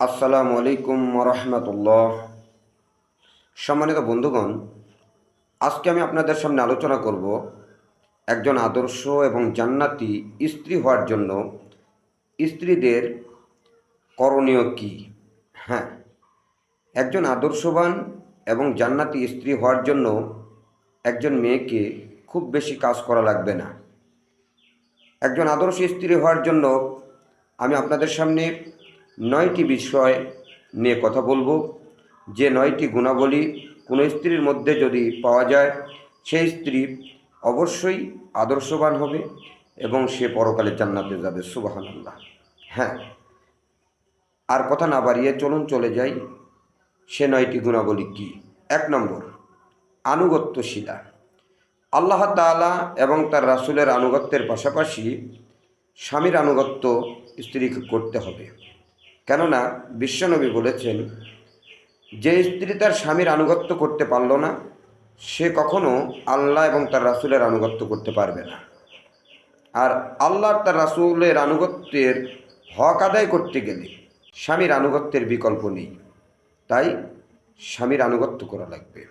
আসসালামু আলাইকুম রহমতুল্লাহ সম্মানিত বন্ধুগণ, আজকে আমি আপনাদের সামনে আলোচনা করব একজন আদর্শ এবং জান্নাতি স্ত্রী হওয়ার জন্য স্ত্রীদের করণীয় কী? হ্যাঁ একজন আদর্শবান এবং জান্নাতি স্ত্রী হওয়ার জন্য একজন মেয়েকে খুব বেশি কাজ করা লাগবে না। একজন আদর্শ স্ত্রী হওয়ার জন্য আমি আপনাদের সামনে নয়টি বিষয় নিয়ে কথা বলব। যে নয়টি গুণাবলী কোনো স্ত্রীর মধ্যে যদি পাওয়া যায়, সেই স্ত্রী অবশ্যই আদর্শবান হবে এবং সে পরকালে জান্নাতে যাবে। সুবাহান্লাহ হ্যাঁ আর কথা না বাড়িয়ে চলুন চলে যাই। সে নয়টি গুণাবলী কী? এক নম্বর, আনুগত্যশীলা। আল্লাহ তাআলা এবং তার রাসূলের আনুগত্যের পাশাপাশি স্বামীর আনুগত্য স্ত্রীকে করতে হবে। কেননা বিশ্বনবী বলেছেন, যে স্ত্রী তার স্বামীর আনুগত্য করতে পারল না, সে কখনো আল্লাহ এবং তার রাসূলের আনুগত্য করতে পারবে না। আর আল্লাহ আর তার রাসুলের আনুগত্যের হক আদায় করতে গেলে স্বামীর আনুগত্যের বিকল্প নেই। তাই স্বামীর আনুগত্য করা লাগবে।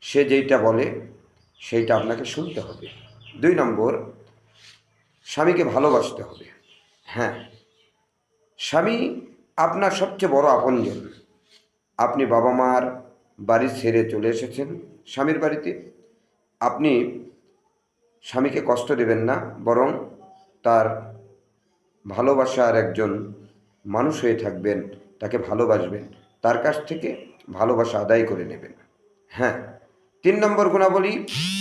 সে যেইটা বলে, সেইটা আপনাকে শুনতে হবে। দুই নম্বর, স্বামীকে ভালোবাসতে হবে। হ্যাঁ স্বামী আপনার সবচেয়ে বড় আপনজন। আপনি বাবা মার বাড়ি ছেড়ে চলে এসেছেন স্বামীর বাড়িতে। আপনি স্বামীকে কষ্ট দেবেন না, বরং তার ভালোবাসার একজন মানুষ হয়ে থাকবেন, তাকে ভালোবাসবেন, তার কাছ থেকে ভালোবাসা আদায় করে নেবেন। হ্যাঁ তিন নম্বর গুণাবলী,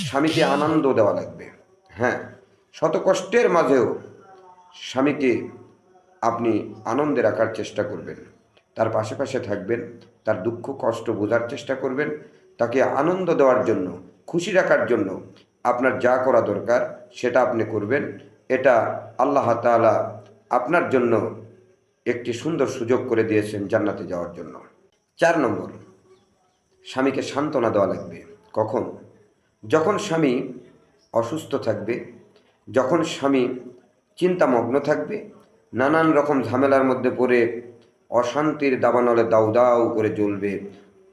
স্বামীকে আনন্দ দেওয়া লাগবে। হ্যাঁ শত কষ্টের মাঝেও স্বামীকে আপনি আনন্দে রাখার চেষ্টা করবেন। তার পাশে পাশে থাকবেন, তার দুঃখ, কষ্ট বোঝার চেষ্টা করবেন, তাকে আনন্দ দেওয়ার জন্য, খুশি রাখার জন্য আপনার যা করা দরকার সেটা আপনি করবেন। এটা আল্লাহ তাআলা আপনার জন্য একটি সুন্দর সুযোগ করে দিয়েছেন জান্নাতে যাওয়ার জন্য। চার নম্বর, স্বামীকে সান্ত্বনা দেওয়া লাগবে। কখন? যখন স্বামী অসুস্থ থাকবে, যখন স্বামী চিন্তামগ্ন থাকবে নানান রকম ঝামেলার মধ্যে পড়ে অশান্তির দাবানলে দাউ দাউ করে জ্বলবে।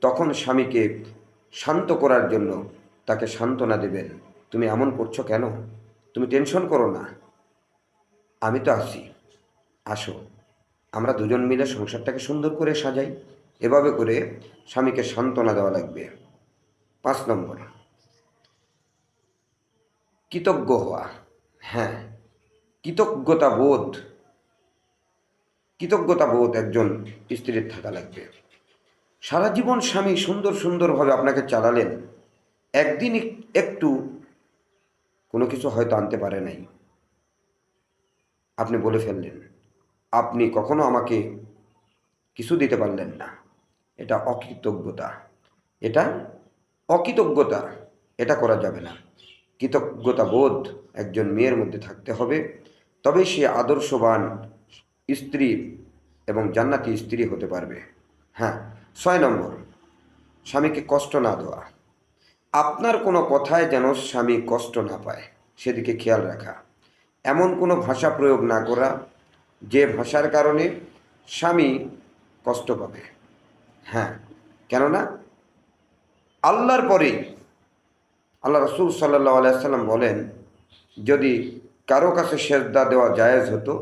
তখন স্বামীকে শান্ত করার জন্য তাকে সান্ত্বনা দেবেন। তুমি এমন করছ কেন? তুমি টেনশন করো না। আমি তো আছি। আসো। আমরা দুজন মিলে সংসারটাকে সুন্দর করে সাজাই। এভাবে করে স্বামীকে সান্ত্বনা দেওয়া লাগবে। পাঁচ নম্বর। কৃতজ্ঞ হওয়া। হ্যাঁ কৃতজ্ঞতা বোধ কৃতজ্ঞতা বোধ একজন স্ত্রীর থাকা লাগবে। সারা জীবন স্বামী সুন্দর সুন্দরভাবে আপনাকে চালালেন, একদিন একটু কোনো কিছু হয়তো আনতে পারে নাই। আপনি বলে ফেললেন, আপনি কখনো আমাকে কিছু দিতে পারলেন না। এটা অকৃতজ্ঞতা। এটা অকৃতজ্ঞতা। এটা করা যাবে না। কৃতজ্ঞতা বোধ একজন মেয়ের মধ্যে থাকতে হবে। তবে সে আদর্শবান স্ত্রী এবং জান্নাতি স্ত্রী হতে পারবে। হ্যাঁ ছয় নম্বর, স্বামীকে কষ্ট না দেওয়া। আপনার কোনো কথায় যেন স্বামী কষ্ট না পায়, সেদিকে খেয়াল রাখা। এমন কোনো ভাষা প্রয়োগ না করা, যে ভাষার কারণে স্বামী কষ্ট পাবে। হ্যাঁ কেননা আল্লাহর পরে আল্লাহ রসুল সাল্লাহ আলাইসাল্লাম বলেন, যদি কারও কাছে সেজদা দেওয়া জায়েজ হতো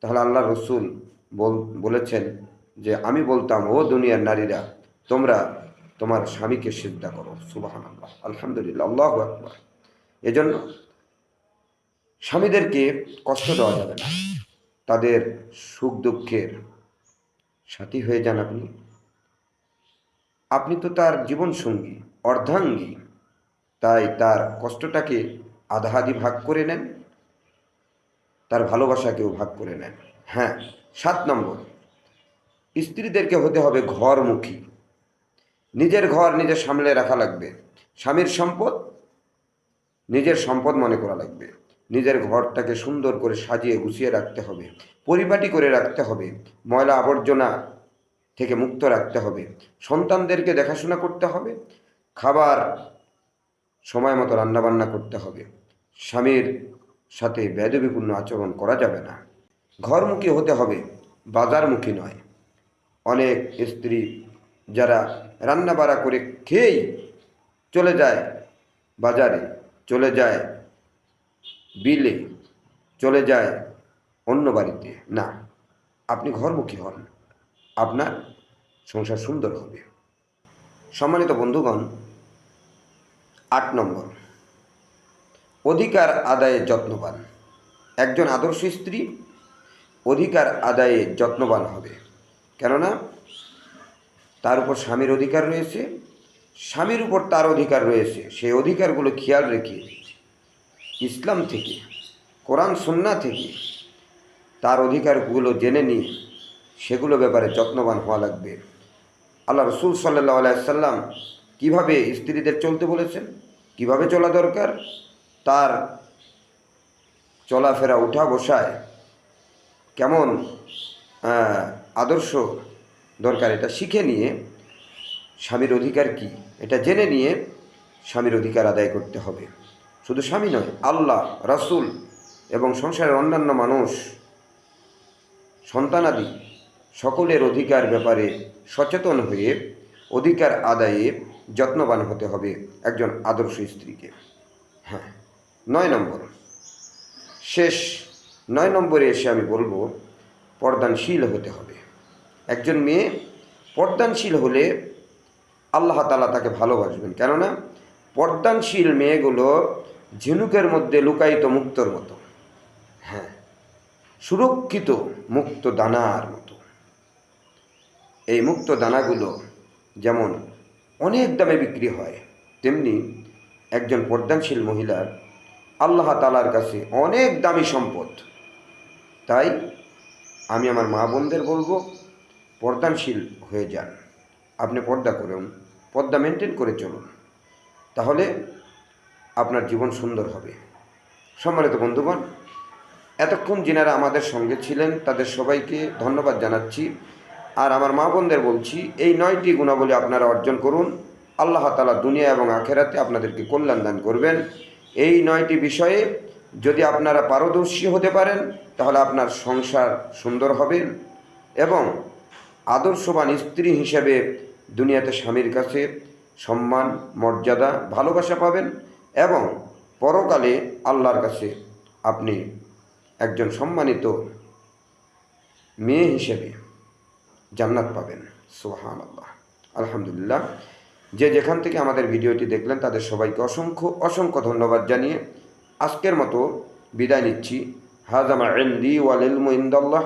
তাহলে আল্লাহ রসুল বল, বলেছেন যে আমি বলতাম, ও দুনিয়ার নারীরা, তোমরা তোমার স্বামীকে সিদ্ধা করো। সুবাহান আল্লাহ আলহামদুলিল্লাহ, আল্লাহ এজন্য স্বামীদেরকে কষ্ট দেওয়া যাবে না। তাদের সুখ দুঃখের সাথী হয়ে যান আপনি। আপনি তো তার জীবন সঙ্গী অর্ধাঙ্গী, তাই তার কষ্টটাকে আধাআধি ভাগ করে নেন। তার ভালোবাসাকেও ভাগ করে নেয়। হ্যাঁ সাত নম্বর, স্ত্রীদেরকে হতে হবে ঘরমুখী। নিজের ঘর নিজে সামলে রাখা লাগবে। স্বামীর সম্পদ নিজের সম্পদ মনে করা লাগবে। নিজের ঘরটাকে সুন্দর করে সাজিয়ে গুছিয়ে রাখতে হবে। পরিপাটি করে রাখতে হবে। ময়লা আবর্জনা থেকে মুক্ত রাখতে হবে। সন্তানদেরকে দেখাশোনা করতে হবে। খাবার সময় মতো রান্নাবান্না করতে হবে। স্বামীর সাথে বেদবিপূর্ণ আচরণ করা যাবে না। ঘরমুখী হতে হবে, বাজারমুখী নয়। অনেক স্ত্রী যারা রান্না বাড়া করে খেয়েই চলে যায় বাজারে, চলে যায় বিলে, চলে যায় অন্য বাড়িতে। না, আপনি ঘরমুখী হন, আপনার সংসার সুন্দর হবে। সম্মানিত বন্ধুগণ, আট নম্বর। অধিকার আদায়ে যত্নবান। একজন আদর্শ স্ত্রী অধিকার আদায়ে যত্নবান হবে। কেননা, তার উপর স্বামীর অধিকার রয়েছে, স্বামীর উপর তার অধিকার রয়েছে। সেই অধিকারগুলো খেয়াল রেখে ইসলাম থেকে, কোরআন সন্না থেকে তার অধিকারগুলো জেনে নিয়ে সেগুলো ব্যাপারে যত্নবান হওয়া লাগবে। আল্লাহ রসুল সাল্লাহ আলাইসাল্লাম কীভাবে স্ত্রীদের চলতে বলেছেন? কীভাবে চলা দরকার? তার চলাফেরা উঠা বসায় কেমন আদর্শ দরকার? এটা শিখে নিয়ে স্বামীর অধিকার কি? এটা জেনে নিয়ে স্বামীর অধিকার আদায় করতে হবে। শুধু স্বামী নয়, আল্লাহ, রাসূল এবং সংসারের অন্যান্য মানুষ সন্তানাদি সকলের অধিকার ব্যাপারে সচেতন হয়ে অধিকার আদায়ে যত্নবান হতে হবে একজন আদর্শ স্ত্রীকে। হ্যাঁ। নয় নম্বর। শেষ নয় নম্বরে এসে আমি বলব, পর্দানশীল হতে হবে। একজন মেয়ে পর্দানশীল হলে আল্লাহ তালা তাকে ভালোবাসবেন। কেননা পর্দানশীল মেয়েগুলো ঝিনুকের মধ্যে লুকায়িত মুক্তর মতো। হ্যাঁ সুরক্ষিত মুক্ত দানার মতো। এই মুক্ত দানাগুলো যেমন অনেক দামে বিক্রি হয়, তেমনি একজন পর্দানশীল মহিলার আল্লাহ তালার কাছে অনেক দামি সম্পদ। তাই আমি আমার মা বোনদের বলব, পর্দানশীল হয়ে যান। আপনি পর্দা করুন, পর্দা মেনটেন করে চলুন। তাহলে আপনার জীবন সুন্দর হবে। সম্মানিত বন্ধুগণ, এতক্ষণ যিনারা আমাদের সঙ্গে ছিলেন, তাদের সবাইকে ধন্যবাদ জানাচ্ছি। আর আমার মা বোনদের বলছি, এই নয়টি গুণাবলী আপনারা অর্জন করুন। আল্লাহ তালা দুনিয়া এবং আখেরাতে আপনাদেরকে কল্যাণ দান করবেন। এই নয়টি বিষয়ে যদি আপনারা পারদর্শী হতে পারেন, তাহলে আপনার সংসার সুন্দর হবে এবং আদর্শবান স্ত্রী হিসেবে দুনিয়াতে স্বামীর কাছে সম্মান, মর্যাদা, ভালোবাসা পাবেন এবং পরকালে আল্লাহর কাছে আপনি একজন সম্মানিত মেয়ে হিসেবে জান্নাত পাবেন। সোহান আল্লাহ আলহামদুলিল্লাহ। যে যেখান থেকে আমাদের ভিডিওটি দেখলেন, তাদের সবাইকে অসংখ্য অসংখ্য ধন্যবাদ জানিয়ে আজকের মতো বিদায় নিচ্ছি। হাজামা ইন্দি ওয়াল ইলমু ইনদাল্লাহ,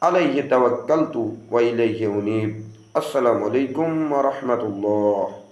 আলাইহি তাওয়াক্কালতু ওয়া ইলাইহি উনীব। আসসালামু আলাইকুম ওয়া রাহমাতুল্লাহ।